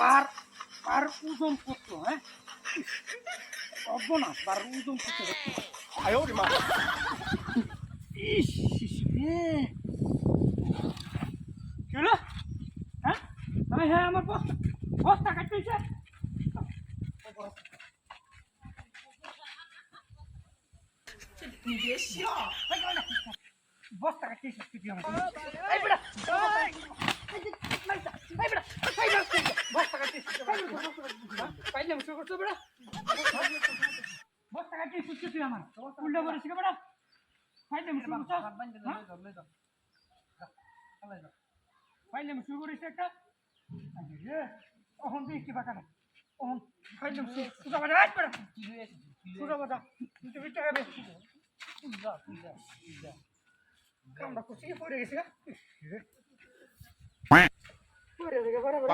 পার পার উদম পুত্র হ্যাঁ? সর্বনাশ, পার উজম পুত্র। আয়ো রে মা। ইস রে হ্যাঁ? আমি হ্যাঁ আমার বস্তা বস্তা কাটতেছে বস্তা কাটতেছে পাইলে শুরু করছ বেটা বস্তা কাটতেছে তুই আমার? উল্টা বলেছি বেটা পাইলে শুরু করছ? পাইলে শুরু করেছি একটা। অহন দিয়ে কি বাঁকা না অহন পাইলে সুজা বাজা আজ বেটা সুজা বাজা তুই তো বিটা খাবে কামড়া করছি পড়ে গেছে গা পড়ে গেছে বড় বড়।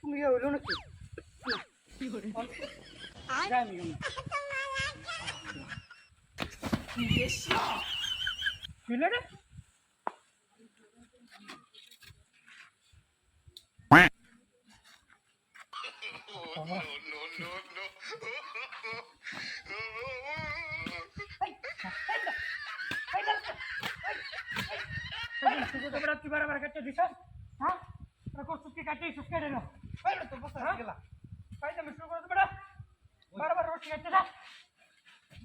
তুমি হইল নাকি? যাই আমি বুঝলে রে শুধু তো বেড়া তুই বারবার কাটতে দিছ হ্যাঁ কষ্ট কি কাটতে কেটে না তো বসে গেলা আমি শুরু করে বেড়া বারবার রোটি কাটতে যা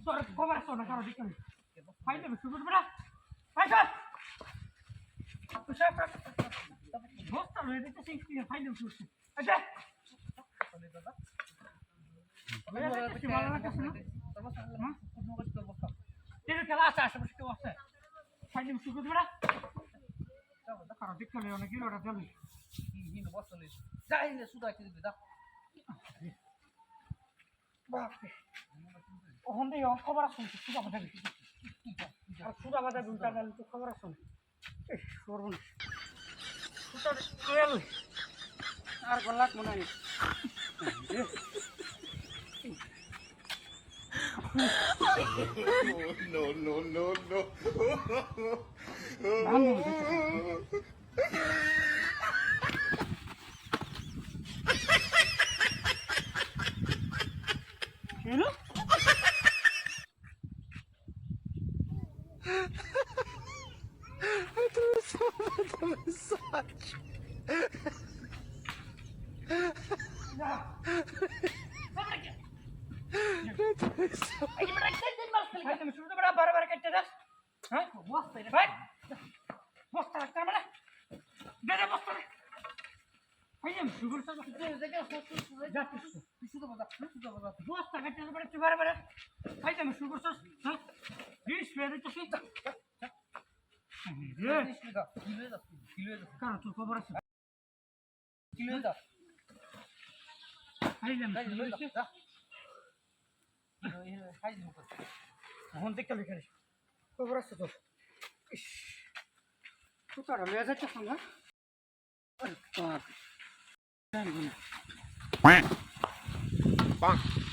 তোর খবর আসো না কারও দিকে আমি শুরু করে বাইরে তুই বস্তা লয়ে দিতে সেই কি ফাইলে শুরু আচ্ছা খেলা আছে, আশেপাশে কেউ আছে? ফাইলে শুরু করে বেড়া কারও দিকে অনেক ওটা যাবে বাপরে ওখান থেকে খবর আসুন সুদা বাধা আর সুদা বাধা উল্টা গেল তো খবর আসুন। সর্বন আর গলাক মনে হয় No no no no! বারবার কাটতে যাস হ্যাঁ বস্তা ভাই বস্তা রাখতে হবে না দে দে বস্তা রে ভাই আমি শুরু করতে বস্তা কাটতে পারে তুই বারবার ভাই আমি শুরু করছিস হ্যাঁ জিনিস ফেলে দিচ্ছিস কারণ তোর খবর আছে ভাই আমি শুরু করছি এখন দেখতে লিখে খবর আছে তোর ইস সুতাটা লয়ে যাচ্ছে সঙ্গে Bonk.